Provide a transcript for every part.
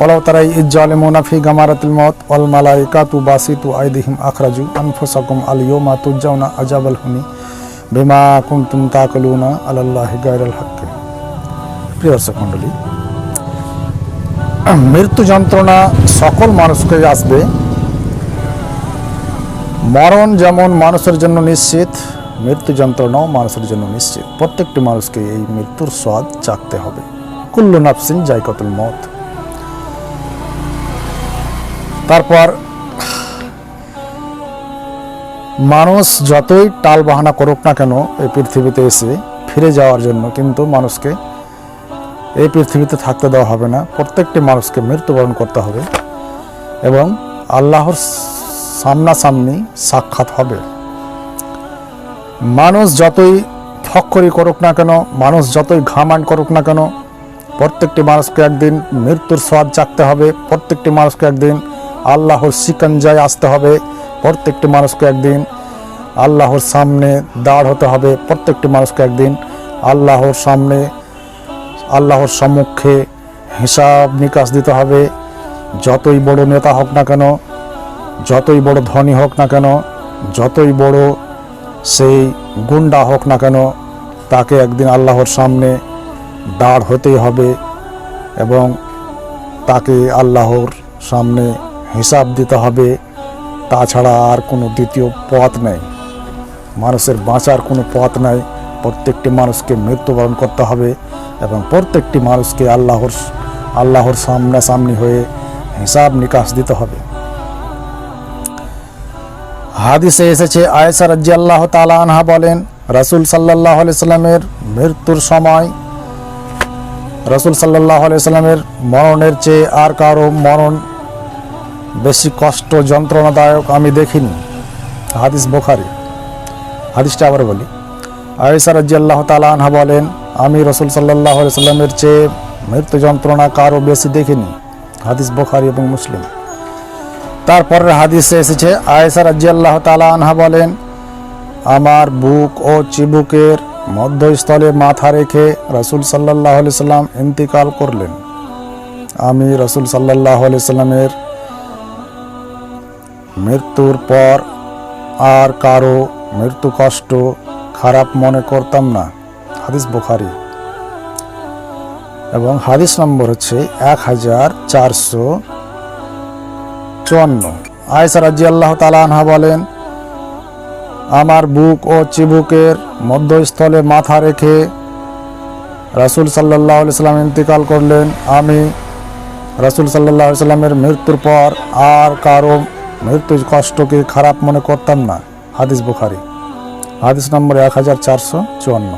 ওলাও তারাই ইজ্জালিমুনা ফি গামারাতিল মত ওয়াল মালাইকাতু বাসিতু আইদিহিম আখরাজু আনফুসাকুম আল ইয়াউমা তুজাউনা আজাবাল হুনি বিমা কুনতুম তাকুলুনা আলাল্লাহি গায়রাল হাক্কি। প্রিয় দর্শক মণ্ডলী, মৃত্যু যন্ত্রণা সকল মানুষকে আসবে। মরণ যেমন মানুষের জন্য নিশ্চিত, মৃত্যু যন্ত্রণাও মানুষের জন্য নিশ্চিত। প্রত্যেকটি মানুষকে এই মৃত্যুর স্বাদ চাকতে হবে। কুল্লু নাফসিন জাইকতুল মত তারপর মানুষ যতই টাল বাহানা করুক না কেন এই পৃথিবীতে এসে ফিরে যাওয়ার জন্য, কিন্তু মানুষকে এই পৃথিবীতে থাকতে দেওয়া হবে না। প্রত্যেকটি মানুষকে মৃত্যুবরণ করতে হবে এবং আল্লাহর সামনাসামনি সাক্ষাৎ হবে। মানুষ যতই ফক্করি করুক না কেন, মানুষ যতই ঘামান করুক না কেন, প্রত্যেকটি মানুষকে একদিন মৃত্যুর স্বাদ চাকতে হবে, প্রত্যেকটি মানুষকে একদিন আল্লাহর শিকঞ্জায় আসতে হবে। প্রত্যেকটি মানুষকে একদিন আল্লাহর সামনে দাঁড় হতে হবে। প্রত্যেকটি মানুষকে একদিন আল্লাহর সামনে, আল্লাহর সম্মুখে হিসাব নিকাশ দিতে হবে। যতই বড় নেতা হোক না কেন, যতই বড় ধনী হোক না কেন, যতই বড় সেই গুন্ডা হোক না কেন, তাকে একদিন আল্লাহর সামনে দাঁড় হতেই হবে এবং তাকে আল্লাহর সামনে হিসাব দিতে হবে। তাছাড়া আর কোনো দ্বিতীয় পথ নেই। মানুষের বাঁচার কোনো পথ নাই। প্রত্যেকটি মানুষকে মৃত্যুবরণ করতে হবে এবং প্রত্যেকটি মানুষকে আল্লাহর আল্লাহর সামনাসামনি হয়ে হিসাব নিকাশ দিতে হবে। হাদিসে এসেছে আয়েসা রাজি আল্লাহ তালা আনহা বলেন, রাসুল সাল্লাহ সাল্লামের মৃত্যুর সময়, রসুল সাল্লাহ সাল্লামের মরণের চেয়ে আর কারও মরণ বেশি কষ্ট, যন্ত্রণাদায়ক আমি দেখিনি। হাদিস বোখারি। হাদিসটা আবার বলি। আয়েসা রাজি আল্লাহ আনহা বলেন, আমি রসুল সাল্লাহ সাল্লামের চেয়ে মৃত্যু যন্ত্রণা কারও বেশি দেখিনি। হাদিস বোখারি এবং মুসলিম। তারপরের হাদিসে এসেছে আয়েসা রাজি আল্লাহ আনহা বলেন, আমার বুক ও চিবুকের মধ্যস্থলে মাথা রেখে রসুল সাল্লাহ সাল্লাম ইন্তিকাল করলেন। আমি রসুল সাল্লাহ সাল্লামের মৃত্যুর পর আর কারও মৃত্যু কষ্ট খারাপ মনে করতাম না। হাদিস বুখারি। এবং হাদিস নম্বর হচ্ছে এক হাজার চারশো চুয়ান্ন। আয়সা রাজি আল্লাহ তালানহা বলেন, আমার বুক ও চিবুকের মধ্যস্থলে মাথা রেখে রাসুল সাল্লাহ সাল্লাম ইন্তিকাল করলেন। আমি রাসুল সাল্লাহ সাল্লামের মৃত্যুর পর আর কারও মৃত্যু কষ্টকে খারাপ মনে করতাম না। হাদিস বুখারি। হাদিস নম্বর এক হাজার চারশো চুয়ান্ন।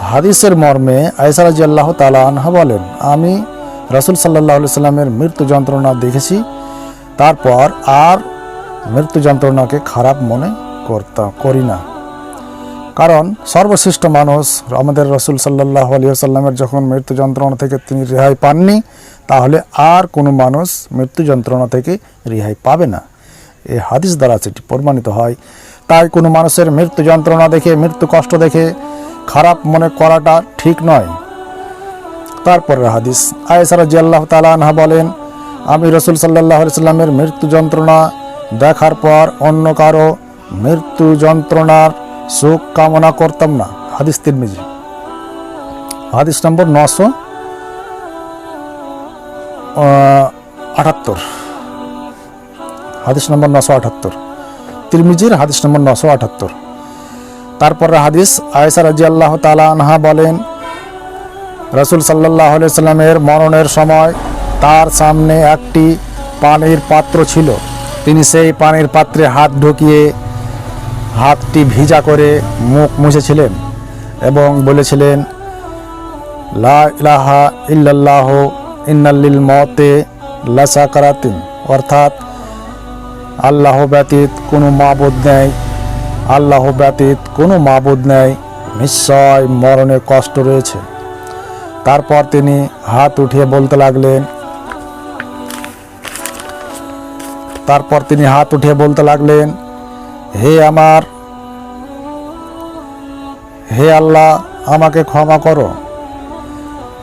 হাদিসের মর্মে আয়সা রাজি আল্লাহ তালানহা বলেন, আমি রাসুল সাল্লাহ সাল্লামের মৃত্যু যন্ত্রণা দেখেছি। তারপর আর মৃত্যু যন্ত্রণাকে খারাপ মনে করতাম করি না। কারণ সর্বশ্রেষ্ঠ মানুষ আমাদের রসুল সাল্লাহ আলিয়াল্লামের যখন মৃত্যু যন্ত্রণা থেকে তিনি রেহাই পাননি তাহলে আর কোনো মানুষ মৃত্যু যন্ত্রণা থেকে রেহাই পাবে না। এ হাদিস দ্বারা সেটি প্রমাণিত হয়। তাই কোনো মানুষের মৃত্যু যন্ত্রণা দেখে, মৃত্যু কষ্ট দেখে খারাপ মনে করাটা ঠিক নয়। তারপরের হাদিস আয়েসারা জিয়াল্লাহ তালানহা বলেন, আমি রসুল সাল্লাহ সাল্লামের মৃত্যু যন্ত্রণা দেখার পর অন্য কারও মৃত্যু যন্ত্রণার সুখ কামনা করতাম না। হাদিস তিরমিজি। হাদিস নম্বর নশো আটাত্তর। হাদিস নম্বর নশো আটাত্তর। তিরমিজির হাদিস নম্বর নশো আটাত্তর। তারপরে হাদিস আয়েসা রাজি আল্লাহ তালা আনহা বলেন, রসুল সাল্লাহ সাল্লামের মরণের সময় তার সামনে একটি পানির পাত্র ছিল। তিনি সেই পানির পাত্রে হাত ঢুকিয়ে হাতটি ভিজা করে মুখ মুছেছিলেন এবং বলেছিলেন, লা ইলাহা ইল্লাল্লাহ ইন্নাল্লিল মতে লাসা লাসাকারাতিন। অর্থাৎ আল্লাহ ব্যতীত কোনো মাবুদ নেই। আল্লাহ ব্যতীত কোনো মাবুদ নেই। নিশ্চয় মরণে কষ্ট রয়েছে। তারপর তিনি হাত উঠিয়ে বলতে লাগলেন, তারপর তিনি হাত উঠিয়ে বলতে লাগলেন, হে আমার, হে আল্লাহ, আমাকে ক্ষমা করো।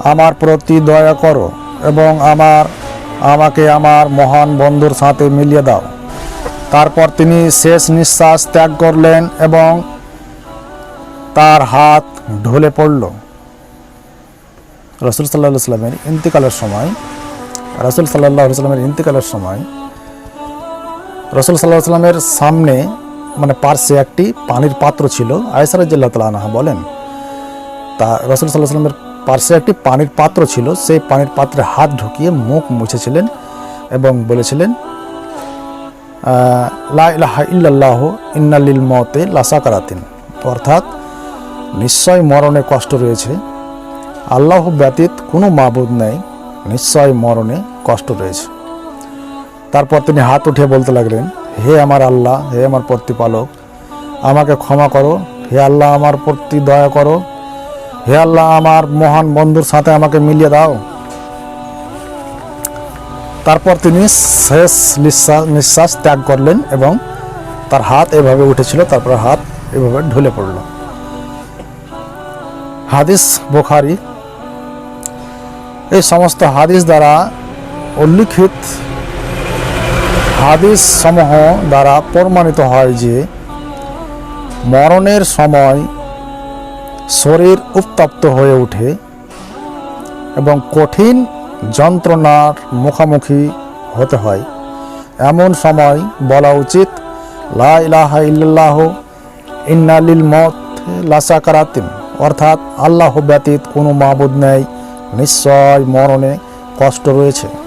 আমার প্রতি দয়া করো। এবং আমার, আমাকে আমার মহান বন্ধুর সাথে মিলিয়ে দাও। তারপর তিনি শেষ নিঃশ্বাস ত্যাগ করলেন এবং তার হাত ঢলে পড়ল। রসুল সাল্লাহ সাল্লামের ইন্তিকালের সময়, রসুল সাল্লাহ সাল্লামের ইন্তিকালের সময়, রসুল সাল্লাহ সাল্লামের সামনে মানে পার্শ্বে একটি পানির পাত্র ছিল। আয়সারাজ্লাহ তালাহা বলেন, তা রসুল সাল্লাহ সাল্লামের পার্শ্বে একটি পানির পাত্র ছিল। সেই পানির পাত্রে হাত ঢুকিয়ে মুখ মুছেছিলেন এবং বলেছিলেন আহ, লা ইলাহা ইল্লাল্লাহ ইন্নালিল মতে লাসা লাসাকারাতিন। অর্থাৎ নিশ্চয় মরণে কষ্ট রয়েছে। আল্লাহ ব্যতীত কোনো মাবুদ নেই নিশ্চয় মরণে কষ্ট রয়েছে। তারপর তিনি হাত উঠে বলতে লাগলেন হে আমার আল্লাহ হে আমার প্রতিপালক আমাকে ক্ষমা করো। হে আল্লাহ আমার প্রতি দয়া করো। হে আল্লাহ, আমার মহান বন্ধুর সাথে আমাকে মিলিয়ে দাও। তারপর তিনি শেষ নিঃশ্বাস ত্যাগ করলেন এবং তার হাত এভাবে উঠেছিল, তারপর হাত এভাবে ঢলে পড়ল। হাদিস বোখারি। এই সমস্ত হাদিস দ্বারা উল্লিখিত হাদিস সমূহ দ্বারা প্রমাণিত হয় যে মরণের সময় শরীর উত্তপ্ত হয়ে ওঠে এবং কঠিন যন্ত্রণার মুখোমুখি হতে হয়। এমন সময় বলা উচিত, লা ইলাহা ইল্লাল্লাহ ইন্নালিল মত লাসাকারাতিন। অর্থাৎ আল্লাহ ব্যতীত কোনো মাবুদ নেই। নিশ্চয় মরণে কষ্ট রয়েছে।